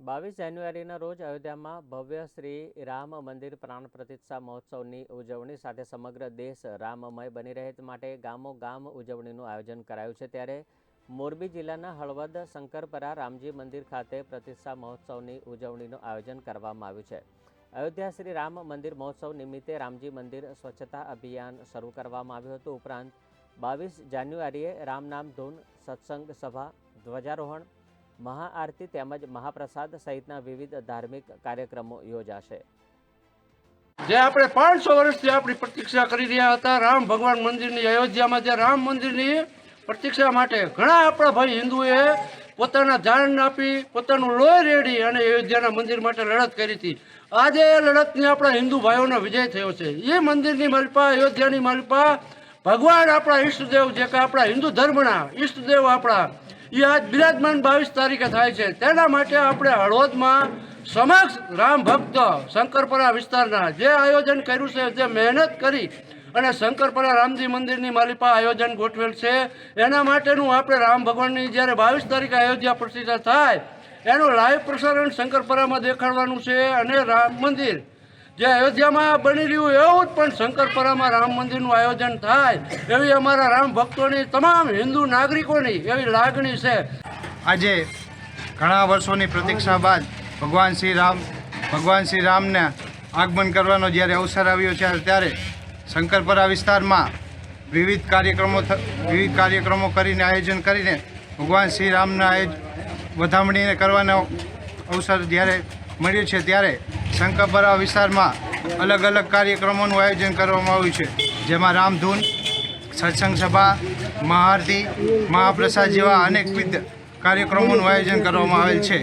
બાવીસ જાન્યુઆરીના રોજ અયોધ્યામાં ભવ્ય શ્રી રામ મંદિર પ્રાણ પ્રતિષ્ઠા મહોત્સવની ઉજવણી સાથે સમગ્ર દેશ રામમય બની રહે માટે ગામો ગામ ઉજવણીનું આયોજન કરાયું છે. ત્યારે મોરબી જિલ્લાના હળવદ શંકરપરા રામજી મંદિર ખાતે પ્રતિષ્ઠા મહોત્સવની ઉજવણીનું આયોજન કરવામાં આવ્યું છે. અયોધ્યા શ્રી રામ મંદિર મહોત્સવ નિમિત્તે રામજી મંદિર સ્વચ્છતા અભિયાન શરૂ કરવામાં આવ્યું હતું. ઉપરાંત બાવીસ જાન્યુઆરીએ રામનામ ધૂન સત્સંગ સભા, ધ્વજારોહણ મહાઆરતી તેમજ મહાપ્રસાદ સહિતના વિવિધ ધાર્મિક કાર્યક્રમો યોજાશે. જે આપણે પાંચસો વર્ષથી આપણી પ્રતીક્ષા કરી રહ્યા હતા, રામ ભગવાન મંદિરની અયોધ્યામાં જે રામ મંદિરની પ્રતીક્ષા માટે ઘણા આપણા ભાઈ હિન્દુએ પોતાના જાન આપી, પોતાનું લોહી રેડી અને અયોધ્યાના મંદિર માટે લડત કરી હતી. આજે એ લડતની આપણા હિન્દુ ભાઈઓનો વિજય થયો છે. એ મંદિરની માલિપા, અયોધ્યાની માલિપા, ભગવાન આપણા ઈષ્ટદેવ જે કે આપણા હિન્દુ ધર્મના ઈષ્ટદેવ આપણા એ આજ બિરાજમાન બાવીસ તારીખે થાય છે. તેના માટે આપણે હળવદમાં સમક્ષ રામ ભક્ત શંકરપરા વિસ્તારના જે આયોજન કર્યું છે, જે મહેનત કરી અને શંકરપરા રામજી મંદિરની માલિપા આયોજન ગોઠવેલ છે, એના માટેનું આપણે રામ ભગવાનની જ્યારે બાવીસ તારીખે અયોધ્યા પ્રતિષ્ઠા થાય, એનું લાઈવ પ્રસારણ શંકરપરામાં દેખાડવાનું છે અને રામ મંદિર જે અયોધ્યામાં બની રહ્યું એવું જ પણ શંકરપરામાં રામ મંદિરનું આયોજન થાય, એવી અમારા રામ ભક્તોની તમામ હિન્દુ નાગરિકોની એવી લાગણી છે. આજે ઘણા વર્ષોની પ્રતીક્ષા બાદ ભગવાન શ્રી રામ, ભગવાન શ્રી રામને આગમન કરવાનો જ્યારે અવસર આવ્યો છે, ત્યારે શંકરપરા વિસ્તારમાં વિવિધ કાર્યક્રમો વિવિધ કાર્યક્રમો કરીને આયોજન કરીને ભગવાન શ્રી રામના વધામણીને કરવાનો અવસર જ્યારે મળ્યો છે, ત્યારે શંકરપરા વિસ્તારમાં અલગ અલગ કાર્યક્રમોનું આયોજન કરવામાં આવ્યું છે. જેમાં રામધૂન, સત્સંગ સભા, મહાઆરતી, મહાપ્રસાદ જેવા અનેકવિધ કાર્યક્રમોનું આયોજન કરવામાં આવેલ છે.